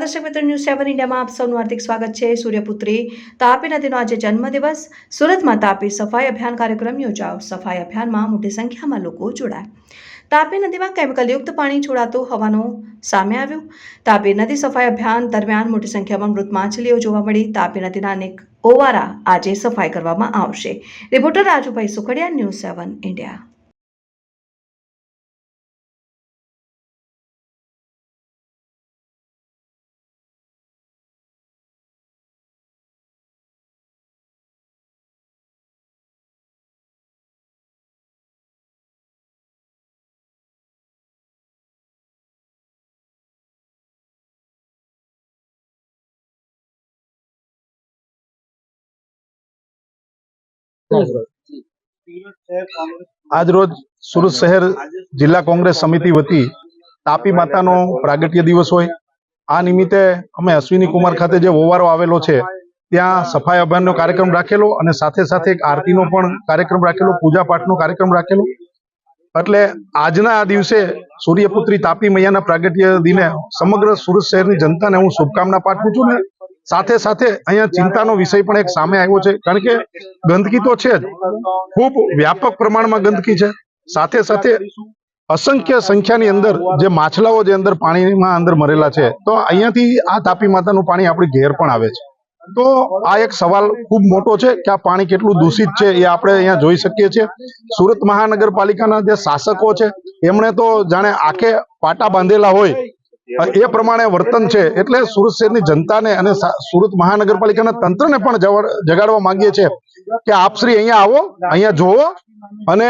દર્શક મિત્રો ન્યૂઝ સેવન ઇન્ડિયામાં સૌનું હાર્દિક સ્વાગત છે. સૂર્યપુત્રી તાપી નદીનો આજે જન્મદિવસ. સુરતમાં તાપી સફાઈ અભિયાન કાર્યક્રમ યોજાયો. સફાઈ અભિયાનમાં મોટી સંખ્યામાં લોકો જોડાયા. તાપી નદીમાં કેમિકલયુક્ત પાણી છોડાતું હોવાનું સામે આવ્યું. તાપી નદી સફાઈ અભિયાન દરમિયાન મોટી સંખ્યામાં મૃત માછલીઓ જોવા મળી. તાપી નદીના અનેક ઓવારા આજે સફાઈ કરવામાં આવશે. Reporter Rajubhai Sukhadiya, news seven India. આજ રોજ સુરત શહેર જિલ્લા કોંગ્રેસ સમિતિ વતી તાપી માતાનો પ્રાગટ્ય દિવસ હોય. આ નિમિત્તે અમે અશ્વિની કુમાર ખાતે જે વોવારો આવેલો છે, ત્યાં સફાઈ અભિયાનનો કાર્યક્રમ રાખેલો અને સાથે સાથે એક આરતીનો પણ કાર્યક્રમ રાખેલો પૂજા પાઠનો કાર્યક્રમ રાખેલો. એટલે આજના આ દિવસે સૂર્યપુત્રી તાપી મૈયાના પ્રાગટ્ય દિને સમગ્ર સુરત શહેરની જનતાને હું શુભકામના પાઠવું છું ને સાથે સાથે અહીંયા ચિંતાનો વિષય પણ એક સામે આવ્યો છે. કારણ કે ગંદકી તો છે જ. ખૂબ વ્યાપક પ્રમાણમાં ગંદકી છે. સાથે સાથે અસંખ્ય સંખ્યાની અંદર જે માછલાઓ જે અંદર પાણીમાં અંદર મરેલા છે તો અહીંયાથી આ તાપી માતાનું પાણી આપણી ઘેર પણ આવે છે. તો આ એક સવાલ ખૂબ મોટો છે કે આ પાણી કેટલું દૂષિત છે એ આપણે અહીંયા જોઈ શકીએ છીએ. સુરત મહાનગરપાલિકાના જે શાસકો છે એમણે તો જાણે આખે પાટા બાંધેલા હોય એ પ્રમાણે વર્તન છે. એટલે સુરત શહેરની જનતાને અને સુરત મહાનગરપાલિકાના તંત્રને પણ જગાડવા માંગીએ છીએ કે આપશ્રી અહીંયા આવો, અહીંયા જોવો અને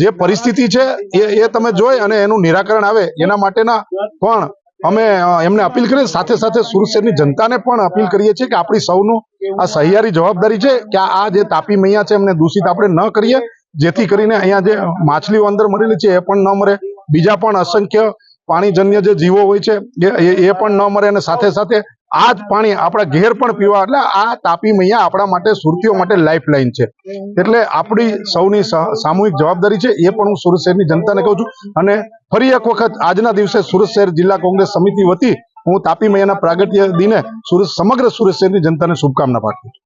જે પરિસ્થિતિ છે એ એ તમે જોઈ અને એનું નિરાકરણ આવે. એના માટેના પણ અમે એમને અપીલ કરીએ. સાથે સાથે સુરત શહેરની જનતાને પણ અપીલ કરીએ છીએ કે આપણી સૌનું આ સહિયારી જવાબદારી છે કે આ જે તાપી મૈયા છે એમને દૂષિત આપણે ન કરીએ, જેથી કરીને અહીંયા જે માછલીઓ અંદર મરેલી છે એ પણ ન મરે. બીજા પણ અસંખ્ય પાણીજન્ય જે જીવો હોય છે, એ પણ ન મરે અને સાથે સાથે આ જ પાણી આપણા ઘેર પણ પીવા, એટલે આ તાપી મૈયા આપણા માટે, સુરતીઓ માટે લાઈફ લાઈન છે. એટલે આપણી સૌની સામૂહિક જવાબદારી છે, એ પણ હું સુરત શહેરની જનતાને કહું છું. અને ફરી એક વખત આજના દિવસે સુરત શહેર જિલ્લા કોંગ્રેસ સમિતિ વતી હું તાપી મૈયાના પ્રાગટ્ય દિને સુરત, સમગ્ર સુરત શહેરની જનતાને શુભકામના પાઠવું છું.